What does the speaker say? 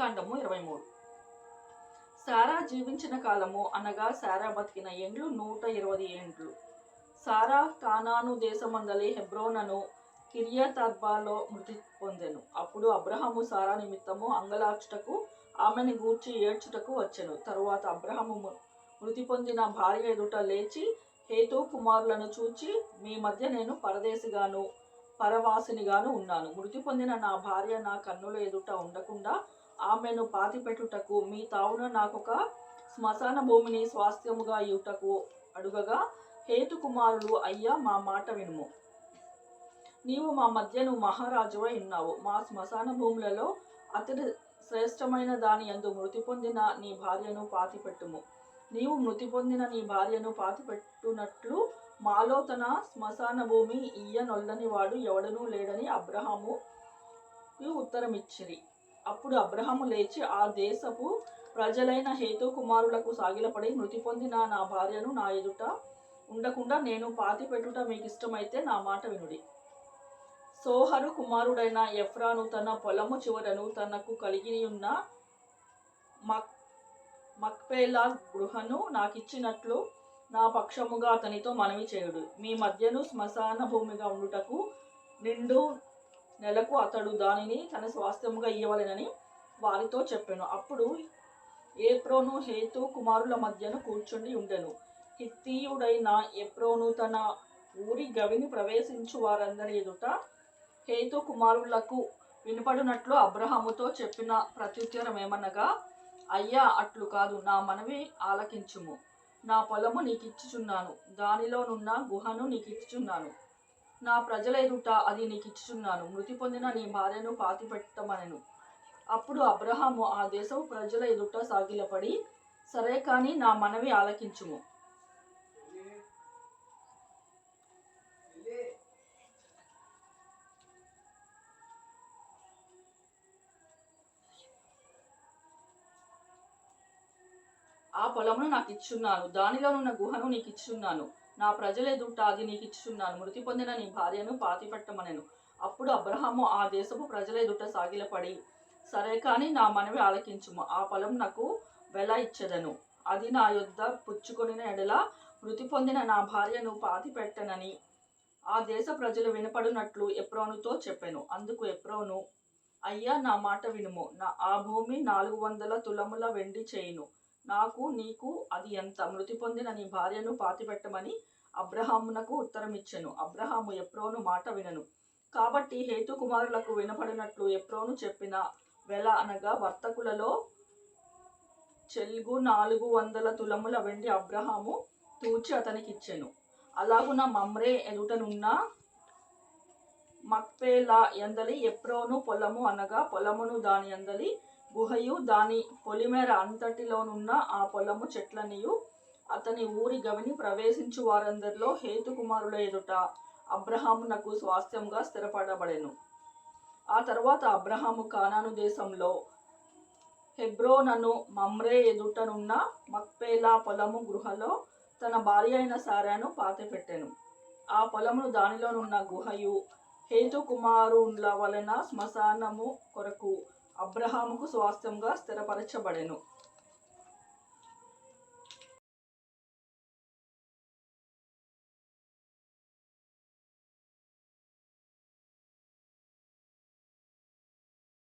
కాండము ఇరవై మూడు. సారా జీవించిన కాలము అనగా సారా బతికిన ఏండ్లు నూట ఇరవై ఏండ్లు. సారా కానాను దేశమందలి హెబ్రోనను కిరియతర్బాలో మృతి పొందెను. అప్పుడు అబ్రహము సారా నిమిత్తము అంగలార్చుటకు ఆమెని గూర్చి ఏడ్చుటకు వచ్చెను. తరువాత అబ్రహము మృతి పొందిన భార్య ఎదుట లేచి హేతు కుమారులను చూచి మీ మధ్య నేను పరదేశిగాను పరవాసినిగాను ఉన్నాను. మృతి పొందిన నా భార్య నా కన్నుల ఎదుట ఉండకుండా ఆమెను పాతిపెట్టుటకు మీ తావున నాకొక శ్మశాన భూమిని స్వాస్థ్యముగా ఇయుటకు అడుగగా హేతు కుమారులు అయ్యా మా మాట వినుము. నీవు మా మధ్యను మహారాజువై ఉన్నావు. మా శ్మశాన భూములలో అతి శ్రేష్టమైన దాని యందు మృతి పొందిన నీ భార్యను పాతిపెట్టుము. నీవు మృతి పొందిన నీ భార్యను పాతిపెట్టునట్లు మాలో తన శ్మశాన భూమి ఈయనొల్లని వాడు ఎవడనూ లేడని అబ్రహాము ఉత్తరమిచ్చిరి. అప్పుడు అబ్రహము లేచి ఆ దేశపు ప్రజలైన హేతు కుమారులకు సాగిలపడి మృతి పొందిన నా భార్యను నా ఎదుట ఉండకుండా నేను పాతి పెట్టుట మీకు ఇష్టమైతే నా మాట వినుడి. సోహరు కుమారుడైన ఎఫ్రాను తన పొలము చివరను తనకు కలిగి ఉన్న మక్ మక్పేలా గృహను నాకిచ్చినట్లు నా పక్షముగా అతనితో మనవి చేయుడు. మీ మధ్యను శ్మశాన భూమిగా ఉండుటకు నిండు నెలకు అతడు దానిని తన స్వాస్థ్యముగా ఇయ్యవలెనని వారితో చెప్పాను. అప్పుడు ఏప్రోను హేతు కుమారుల మధ్యను కూర్చుండి ఉండెను. హిత్తీయుడైన ఎప్రోను తన ఊరి గవిని ప్రవేశించు వారందరి ఎదుట హేతు కుమారులకు వినపడినట్లు అబ్రహాముతో చెప్పిన ప్రత్యుత్తరం ఏమనగా అయ్యా అట్లు కాదు. నా మనవి ఆలకించుము. నా పొలము నీకు ఇచ్చుచున్నాను దానిలోనున్న గుహను నీకు ఇచ్చుచున్నాను నా ప్రజల ఎదుట అది నీకు ఇచ్చుచున్నాను మృతి పొందిన నీ భార్యను పాతిపెట్టమనెను. అప్పుడు అబ్రహాము ఆ దేశం ప్రజల ఎదుట సాగిలపడి సరే కానీ నా మనవి ఆలకించుము. ఆ పొలమును నాకు ఇచ్చున్నాను దానిలోనున్న గుహను నీకు ఇచ్చున్నాను నా ప్రజలే దుట్ట అది నీకు ఇచ్చుచున్నాను. మృతి పొందిన నీ భార్యను పాతిపెట్టమనెను. అప్పుడు అబ్రహాము ఆ దేశపు ప్రజల ఎదుట సాగిలపడి సరే కానీ నా మనవి ఆలకించుము. ఆ పొలం నాకు వెల ఇచ్చెదను. అది నా యొద్ద పుచ్చుకొనిన ఎడల మృతి పొందిన నా భార్యను పాతిపెట్టనని ఆ దేశ ప్రజలు వినపడినట్లు ఎప్రోనుతో చెప్పాను. అందుకు ఎప్రోను అయ్యా నా మాట వినుము. నా ఆ భూమి నాలుగు వందల తులముల వెండి చేయును. నాకు నీకు అది ఎంత మృతి పొందిన నీ భార్యను పాతిపెట్టమని అబ్రహామునకు ఉత్తరం ఇచ్చెను అబ్రహాము ఎప్రోను మాట వినను. కాబట్టి హేతు కుమారులకు వినపడినట్లు ఎప్రోను చెప్పిన వెల అనగా వర్తకులలో చెల్గు నాలుగు వందల తులముల వెండి అబ్రహాము తూచి అతనికి ఇచ్చెను అలాగున మమ్రే ఎదుటనున్న మక్పేలా ఎందలి ఎప్రోను పొలము అనగా పొలమును దాని ఎందలి గుహయు దాని పొలిమేర అంతటిలోనున్న ఆ పొలము చెట్లనియు. అతని ఊరి గవిని ప్రవేశించు వారందరిలో హేతు కుమారుల ఎదుట అబ్రహామునకు స్వాస్థ్యంగా స్థిరపడబడెను. ఆ తర్వాత అబ్రహాము కానాను దేశంలో హెబ్రోనను మమ్రే ఎదుటనున్న మక్పేలా పొలము గృహలో తన భార్య అయిన సారాను పాతిపెట్టెను. ఆ పొలమును దానిలోనున్న గుహయు హేతుకుమారుల వలన శ్మశానము కొరకు అబ్రహాముకు స్వాస్థ్యంగా స్థిరపరచబడెను.